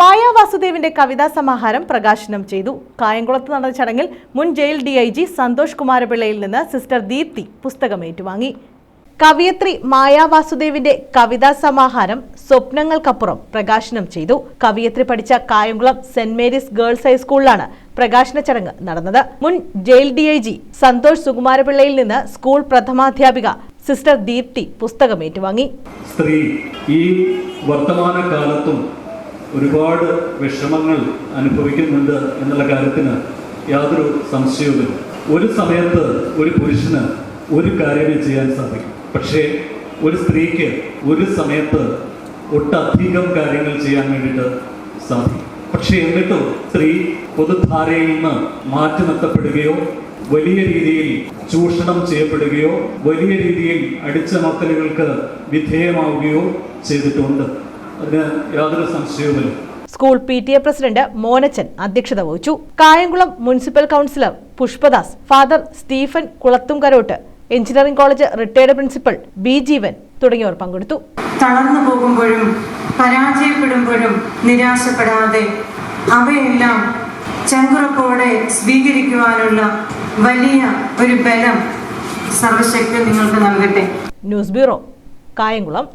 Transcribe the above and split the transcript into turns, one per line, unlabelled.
മായ വാസുദേവിന്റെ കവിതാ സമാഹാരം പ്രകാശനം ചെയ്തു. കായംകുളത്ത് നടന്ന ചടങ്ങിൽ മുൻ jail D I G Santhosh കുമാരപിള്ളയിൽ നിന്ന് സിസ്റ്റർ ദീപ്തി പുസ്തകം ഏറ്റുവാങ്ങി. കവിയത്രി മായ വാസുദേവിന്റെ കവിതാ സമാഹാരം സ്വപ്നങ്ങൾക്കപ്പുറം പ്രകാശനം ചെയ്തു. കവിയത്രി പഠിച്ച കായംകുളം സെന്റ് മേരീസ് ഗേൾസ് ഹൈസ്കൂളിലാണ് പ്രകാശന ചടങ്ങ് നടന്നത്. മുൻ jail D I G Santhosh സുകുമാരപിള്ളയിൽ നിന്ന് സ്കൂൾ പ്രഥമാധ്യാപിക സിസ്റ്റർ ദീപ്തി പുസ്തകം ഏറ്റുവാങ്ങി.
സ്ത്രീ ഈ വർത്തമാന കാലത്തും ഒരുപാട് വിഷമങ്ങൾ അനുഭവിക്കുന്നുണ്ട് എന്നുള്ള കാര്യത്തിന് യാതൊരു സംശയവുമില്ല. ഒരു സമയത്ത് ഒരു പുരുഷന് ഒരു കാര്യമേ ചെയ്യാൻ സാധിക്കും. പക്ഷേ ഒരു സ്ത്രീക്ക് ഒരു സമയത്ത് ഒട്ടധികം കാര്യങ്ങൾ ചെയ്യാൻ വേണ്ടിയിട്ട് സാധിക്കും. പക്ഷേ എന്നിട്ടും സ്ത്രീ പൊതുധാരയിൽ നിന്ന് മാറ്റി നിർത്തപ്പെടുകയോ വലിയ രീതിയിൽ ചൂഷണം ചെയ്യപ്പെടുകയോ വലിയ രീതിയിൽ അടിച്ചമർത്തലുകൾക്ക് വിധേയമാവുകയോ ചെയ്തിട്ടുണ്ട്. അതിന് യാതൊരു സംശയവുമില്ല.
School P T A president Monachan അധ്യക്ഷത വഹിച്ചു. Kayamkulam municipal councillor Pushpadas father Stephen Kulathumkarottu engineering college retired principal B Jeevan തുടങ്ങിയവർ പങ്കെടുത്തു.
തളർന്നു പോകുമ്പോഴും പരാജയപ്പെടുമ്പോഴും നിരാശപ്പെടാതെ അവയെല്ലാം ചങ്കുറപ്പോടെ സ്വീകരിക്കുവാനുള്ള വലിയ ഒരു ബലം സർവശക്തി നിങ്ങൾക്ക് നൽകട്ടെ.
News bureau Kayamkulam.